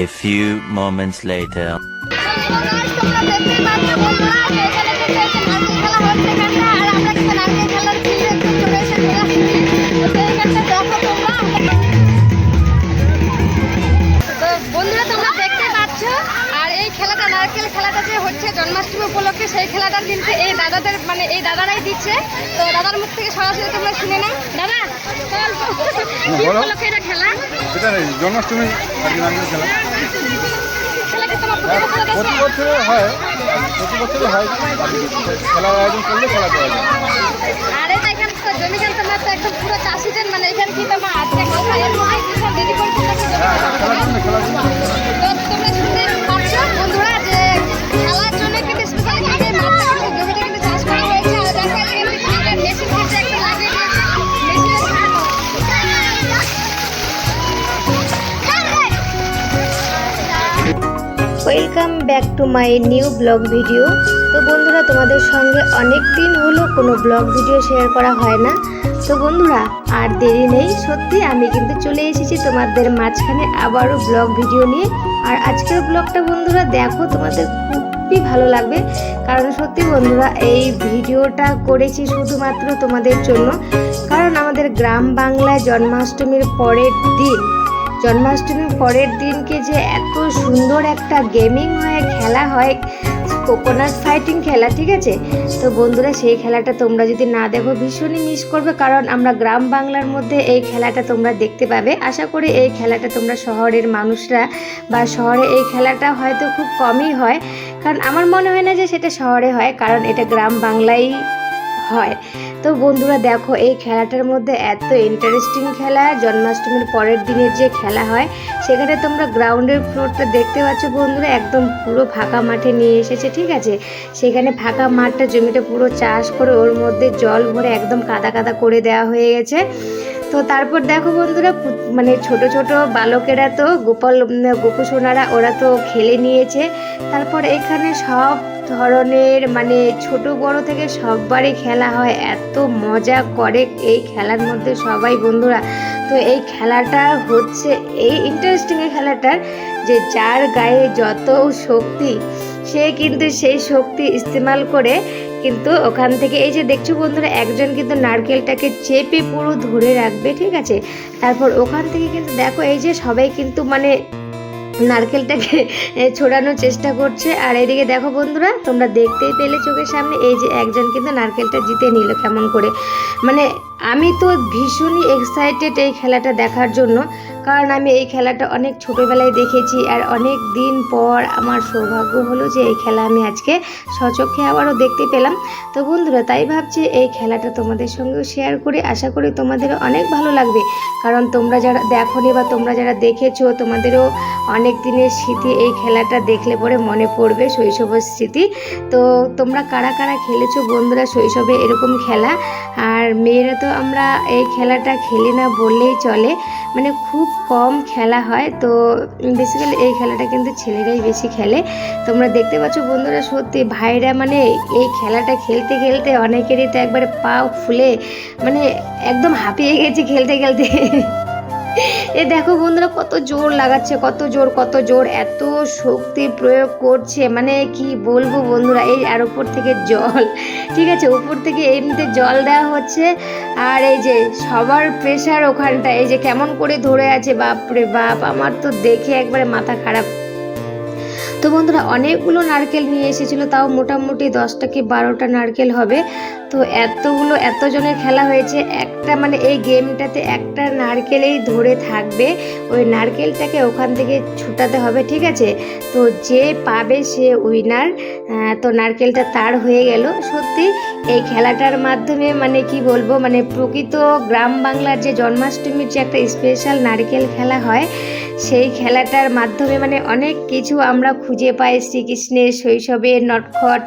A few moments later. তো বন্ধুরা তোমরা দেখতে পাচ্ছ? আর এই খেলাটা নারকেল খেলাটা যে হচ্ছে জন্মাষ্টমী উপলক্ষে সেই খেলাটা কিন্তু এই দাদাদের মানে এই দাদারাই দিচ্ছে। তো দাদার মুখ থেকে সরাসরি তোমরা শুনে নাও। দাদা চল। উপলক্ষে এটা খেলা? জন্মাষ্টমী আর কি হ্যাঁ, প্রতি বছরে হয় প্রতি বছরে হয়। খেলার আয়োজন করলে খেলা করা যায়। Welcome back to my new blog video. তো বন্ধুরা, তোমাদের সঙ্গে অনেক দিন হলো কোনো ব্লগ ভিডিও শেয়ার করা হয় না। তো বন্ধুরা, আর দেরি নেই। সত্যি, আমি কিন্তু চলে এসেছি তোমাদের মাঝখানে আবারও ব্লগ ভিডিও নিয়ে। আর আজকের ব্লগটা বন্ধুরা, দেখো তোমাদের খুবই ভালো লাগবে। কারণ সত্যি বন্ধুরা, এই ভিডিওটা করেছি শুধুমাত্র তোমাদের জন্য। কারণ আমাদের গ্রাম বাংলায় জন্মাষ্টমীর পরের দিন জন্মাষ্টমীর পরের দিনকে যে এত সুন্দর একটা গেমিং হয় খেলা হয় কোকোনাট ফাইটিং খেলা, ঠিক আছে? তো বন্ধুরা, সেই খেলাটা তোমরা যদি না দেখো, ভীষণই মিস করবে, কারণ আমরা গ্রাম বাংলার মধ্যে এই খেলাটা তোমরা দেখতে পাবে। আশা করি এই খেলাটা তোমরা শহরের মানুষরা বা শহরে এই খেলাটা হয়তো খুব কমই হয়, কারণ আমার মনে হয় না যে সেটা শহরে হয়, কারণ এটা গ্রাম বাংলাই হয়। তো বন্ধুরা দেখো, এই খেলাটার মধ্যে এত ইন্টারেস্টিং খেলা। জন্মাষ্টমীর পরের দিনের যে খেলা হয়, সেখানে তোমরা গ্রাউন্ডের ফ্লোরটা দেখতে পাচ্ছ বন্ধুরা। একদম পুরো ফাঁকা মাঠে নিয়ে এসেছে, ঠিক আছে? সেখানে ফাঁকা মাঠটা, জমিটা পুরো চাষ করে ওর মধ্যে জল ভরে একদম কাদা কাদা করে দেওয়া হয়ে গেছে। তো তারপর দেখো বন্ধুরা মানে ছোট ছোট বালকেরা তো গোপাল, গোপু সোনারা ওরা তো খেলে নিয়েছে। তারপর এখানে সব ধরনের মানে ছোট বড় থেকে সববারই খেলা হয়। এত মজা করে এই খেলার মধ্যে সবাই বন্ধুরা। তো এই খেলাটা হচ্ছে, এই ইন্টারেস্টিং এই খেলাটার যে যার গায়ে যত শক্তি, সে কিন্তু সেই শক্তি ইস্তেমাল করে কিন্তু ওখান থেকে এই যে দেখছ বন্ধুরা, একজন কিন্তু নারকেলটাকে চেপে পুরো ধরে রাখবে, ঠিক আছে? তারপর ওখান থেকে কিন্তু দেখো, এই যে সবাই কিন্তু মানে নারকেলটাকে ছোড়ানোর চেষ্টা করছে। আর এদিকে দেখো বন্ধুরা, তোমরা দেখতেই পেলে চোখের সামনে, এই যে একজন কিন্তু নারকেলটা জিতে নিল কেমন করে। মানে আমি তো ভীষণই এক্সাইটেড এই খেলাটা দেখার জন্য, কারণ আমি এই খেলাটা অনেক ছোটোবেলায় দেখেছি আর অনেক দিন পর আমার সৌভাগ্য হলো যে এই খেলা আমি আজকে সচক্ষে আবারও দেখতে পেলাম। তো বন্ধুরা, তাই ভাবছি এই খেলাটা তোমাদের সঙ্গেও শেয়ার করে। আশা করি তোমাদের অনেক ভালো লাগবে। কারণ তোমরা যারা দেখোনি বা তোমরা যারা দেখেছ, তোমাদেরও অনেক দিনের স্মৃতি এই খেলাটা দেখলে পরে মনে পড়বে শৈশবের স্মৃতি। তো তোমরা কারা কারা খেলেছো বন্ধুরা শৈশবে এরকম খেলা? আর মেয়েরা তো আমরা এই খেলাটা খেলি না বললেই চলে। মানে খুব কম খেলা হয়, তো বেসিক্যালি এই খেলাটা কিন্তু ছেলেরাই বেশি খেলে। তোমরা দেখতে পাচ্ছ বন্ধুরা সত্যি ভাইরা মানে এই খেলাটা খেলতে খেলতে অনেকেরই তো একবারে পা ফুলে মানে একদম হাঁপিয়ে গেছে খেলতে খেলতে। এ দেখো বন্ধুরা, কত জোর লাগাচ্ছে, কত জোর কত জোর, এত শক্তি প্রয়োগ করছে। মানে কি বলব বন্ধুরা, এই আর উপর থেকে জল, ঠিক আছে, উপর থেকে এমনিতে জল দেওয়া হচ্ছে। আর এই যে সবার প্রেশার ওখানটা এই যে কেমন করে ধরে আছে, বাপরে বাপ, আমার তো দেখে একবারে মাথা খারাপ। তো বন্ধুরা অনেকগুলো নারকেল নিয়ে এসেছিল, তাও মোটামুটি দশটা কি বারোটা নারকেল হবে। তো এতগুলো, এতজনের খেলা হয়েছে, একটা মানে এই গেমটাতে একটা নারকেলেই ধরে থাকবে। ওই নারকেলটাকে ওখান থেকে ছুটাতে হবে, ঠিক আছে? তো যে পাবে সে উইনার তো নারকেলটা তার হয়ে গেল। সত্যি এই খেলাটার মাধ্যমে মানে কি বলব মানে প্রকৃত গ্রাম বাংলার যে জন্মাষ্টমীর যে একটা স্পেশাল নারকেল খেলা হয়, সেই খেলাটার মাধ্যমে মানে অনেক কিছু আমরা খুঁজে পায় শ্রীকৃষ্ণের শৈশবের নটখট।